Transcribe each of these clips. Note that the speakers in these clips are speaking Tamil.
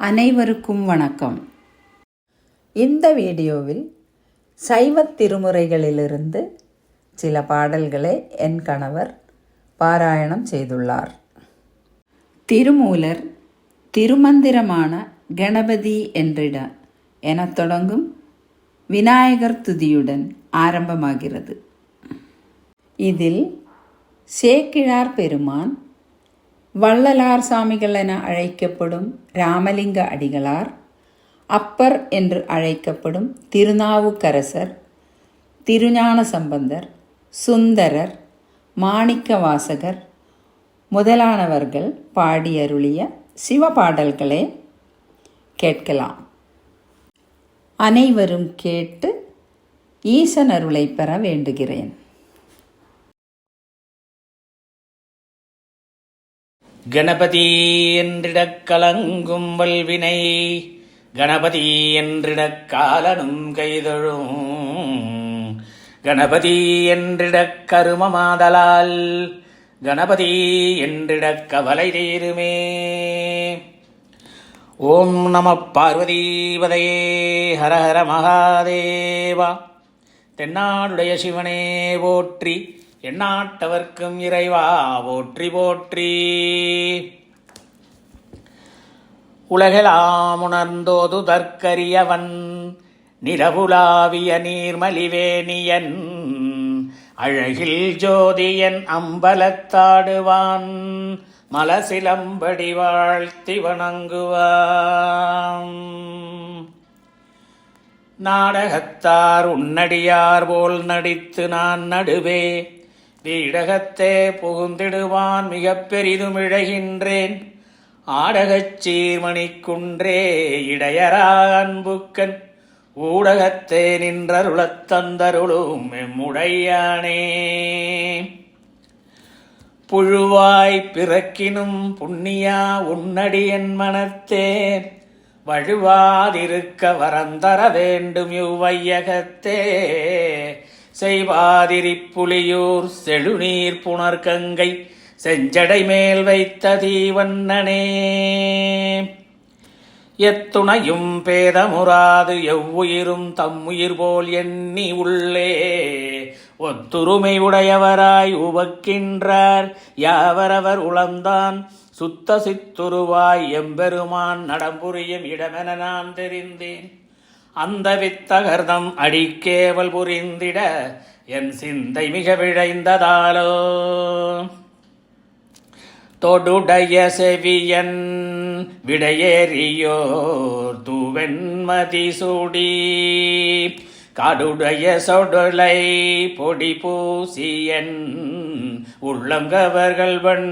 அனைவருக்கும் வணக்கம். இந்த வீடியோவில் சைவத் திருமுறைகளிலிருந்து சில பாடல்களை என் கணவர் பாராயணம் செய்துள்ளார். திருமூலர் திருமந்திரமான கணபதி என்றிட எனத் தொடங்கும் விநாயகர் துதியுடன் ஆரம்பமாகிறது. இதில் சேக்கிழார் பெருமான் வள்ளலார் சாமிகள் என அழைக்கப்படும் ராமலிங்க அடிகளார் அப்பர் என்று அழைக்கப்படும் திருநாவுக்கரசர் திருஞான சம்பந்தர் சுந்தரர் மாணிக்கவாசகர் முதலானவர்கள் பாடியருளிய சிவபாடல்களே கேட்கலாம். அனைவரும் கேட்டு ஈசன் அருளை பெற வேண்டுகிறேன். கணபதி என்றிடக் கலங்கும் வல்வினை கணபதி என்றிடக் காலனும் கைதொழும். கணபதி என்றிடக் கருமமாதலால் கணபதி என்றிடக் கவலை தீருமே. ஓம் நம பார்வதீபதையே ஹர ஹர மகாதேவா. தென்னாடுடைய சிவனே போற்றி எண்ணாட்டவர்க்கும் இறைவா போற்றி போற்றி. உலகெலாம் உணர்ந்தோது தற்கரியவன் நிலவுலாவிய நீர்மலிவேணியன். அழகில் ஜோதியன் அம்பலத்தாடுவான் மலசிலம்படி வாழ்த்தி வணங்குவான். நாடகத்தார் உன்னடியார் போல் நடித்து நான் நடுவே வீடகத்தே புகுந்திடுவான் மிக பெரிதும் இழகின்றேன். ஆடகச் சீர்மணிக்குன்றே இடையரா அன்புக்கன். ஊடகத்தே நின்றருளத் தந்தருளும் எம்முடையானே. புழுவாய் பிறக்கினும் புண்ணியா உன்னடியன் மனத்தே. வழுவாதிருக்க வரந்தர வேண்டும் இவ்வையகத்தே செய்வாதிரி புலியூர் செழுநீர் புனர்கங்கை செஞ்சடை மேல் வைத்த தீவண்ணனே எத்துணையும் பேதமுறாது எவ்வுயிரும் தம்முயிர் போல் எண்ணி உள்ளே. ஒத்துருமை உடையவராய் உவக்கின்றார் யாவரவர் உளந்தான். சுத்த சித்துருவாய் எம்பெருமான் நடம்புரியும் இடமென நான் தெரிந்தேன். அந்த வித்தகர்தம் அடிக்கேவல் புரிந்திட என் சிந்தை மிக விழைந்ததாலோ. தொடுடைய செவியன் விடையேறியோர் தூவெண்மதி சூடி காடுடைய சொடலை பொடி பூசியன் உள்ளங்கவர்கள் வண்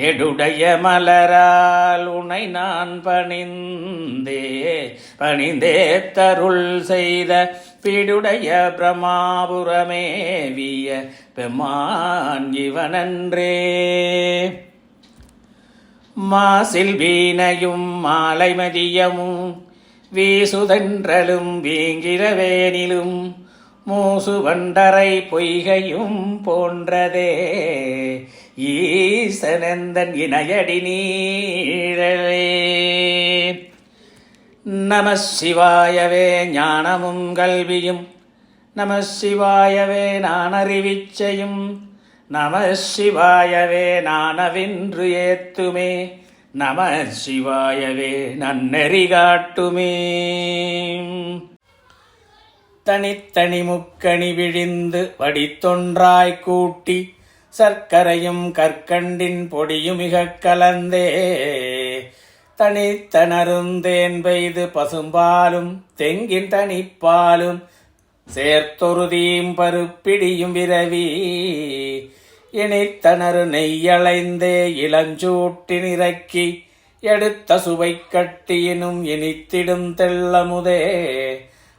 எடுடைய மலரால் உனை நான் பணிந்தே பணிந்தே தருள் செய்த பிடுடைய பிரமாபுரமேவிய பெமான் இவனன்றே. மாசில் வீணையும் மாலை மதியமும் வீசுதென்றலும் வீங்கிரவேனிலும் மூசு வண்டரை பொய்கையும் போன்றதே. ஈசனந்தன் இணையடி நீழலே. நம சிவாயவே ஞானமும் கல்வியும் நம சிவாயவே நான் அறிவிச்சையும் நம சிவாயவே நானவின்று ஏத்துமே நம சிவாயவே நன்னெறி காட்டுமே. தனித்தனி முக்கணி விழிந்து வடித்தொன்றாய் கூட்டி சர்க்கரையும் கற்கண்டின் பொடியும் மிகக் கலந்தே. தனித்தனருந்தேன் பெய்து பசும்பாலும் தெங்கின் தனிப்பாலும் சேர்த்தொருதியும் பருப்பிடியும் விரவி. இணைத்தனரு நெய்யளைந்தே இளஞ்சூட்டி நிறக்கி எடுத்த சுவை கட்டியினும் இனித்திடும் தெள்ளமுதே.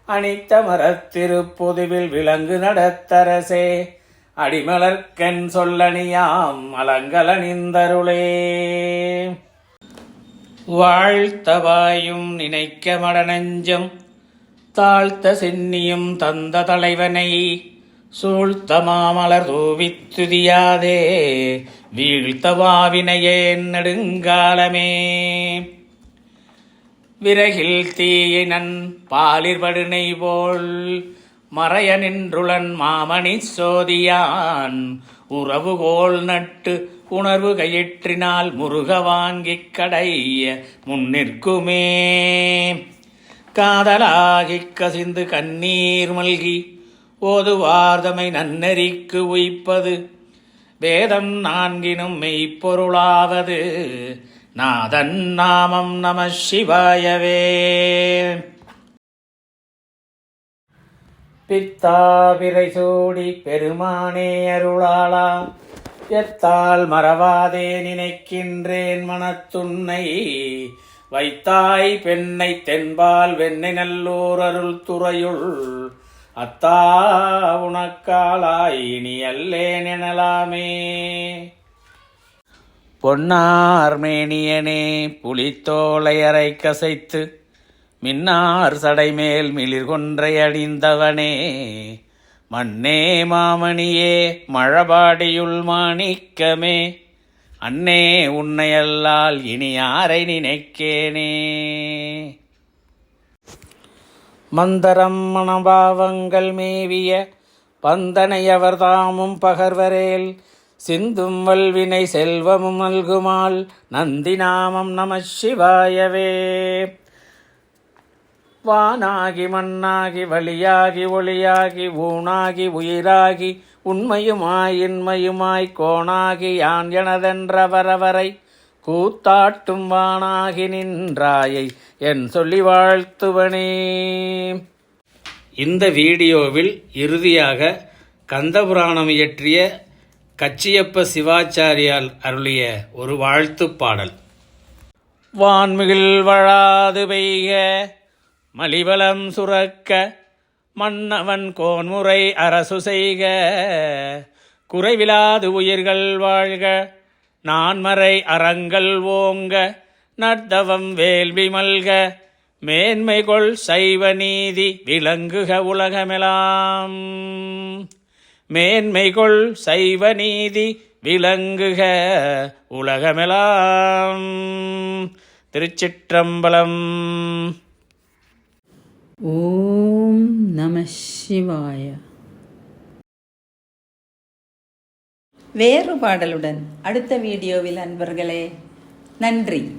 அனித்த மரத்திருப்பொதுவில் விலங்கு நடத்தரசே. அடிமலர்க்கென் சொல்லணியாம் அலங்கலனிந்தருளே. வாழ்த்தவாயும் நினைக்க மடநஞ்சம் தாழ்த்த சென்னியும் தந்த தலைவனை சூழ்த்த மாமலர் தூவித்துதியாதே வீழ்த்தவாவினையே நெடுங்காலமே. விறகில் தீயினன் பாலிர்படுனை போல் மறைய நின்றுளன் மாமணி சோதியான். உறவுகோல் நட்டு உணர்வு கயிற்றினால் முருக வாங்கிக் கடைய முன்னிற்குமே காதலாகிக் கசிந்து கண்ணீர் மல்கி ஓதுவார்தமை நன்னெறிக்கு உய்ப்பது. வேதம் நான்கினும் மெய்ப்பொருளாவது. நாதன் நாமம் நம சிவாயவே. பித்தாபிரை சூடி பெருமானே அருளாளா. எத்தால் மறவாதே நினைக்கின்றேன் மனத்துன்னை வைத்தாய் பெண்ணை தென்பால் வெண்ணை நல்லூர் அருள் துறையுள். அத்தா உனக்காலாய் இனி அல்லேன் எனலாமே. புலித்தோலை அரை கசைத்து மின்னார் சடைமேல் மிளிர் கொன்றை அணிந்தவனே. மண்ணே மாமணியே மழபாடியுள் மாணிக்கமே. அன்னே உன்னையல்லால் இனி யாரை நினைக்கேனே. மந்தரம் மனபாவங்கள் மேவிய பந்தனையவர் தாமும் பகர்வரேல். சிந்தும் வல்வினை செல்வமும் நல்குமால் நந்தி நாமம் நம சிவாயவே. வானாகி மண்ணாகி வழியாகி ஒளியாகி ஊனாகி உயிராகி உண்மையுமாய் இன்மையுமாய் கோணாகி யான் எனதென்றவரவரை கூத்தாட்டும் வானாகி நின்றாயை என் சொல்லி வாழ்த்துவனே. இந்த வீடியோவில் இறுதியாக கந்தபுராணம் இயற்றிய கச்சியப்ப சிவாச்சாரியால் அருளிய ஒரு வாழ்த்துப் பாடல். வான்மிகில் வழாது பெய்க. மலிவலம் சுரக்க மன்னவன் கோன்முறை அரசு செய்க. குறைவிலாது உயிர்கள் வாழ்க. நான்மறை அறங்கள் ஓங்க. நர்தவம் வேள்வி மல்க. மேன்மை கொள் சைவ நீதி விளங்குக உலகமெலாம். மேன்மை கொள் சைவ நீதி விளங்குக உலகமெலாம். திருச்சிற்றம்பலம் ஓம் நம சிவாய. வேறு பாடலுடன் அடுத்த வீடியோவில் அன்பர்களே நன்றி.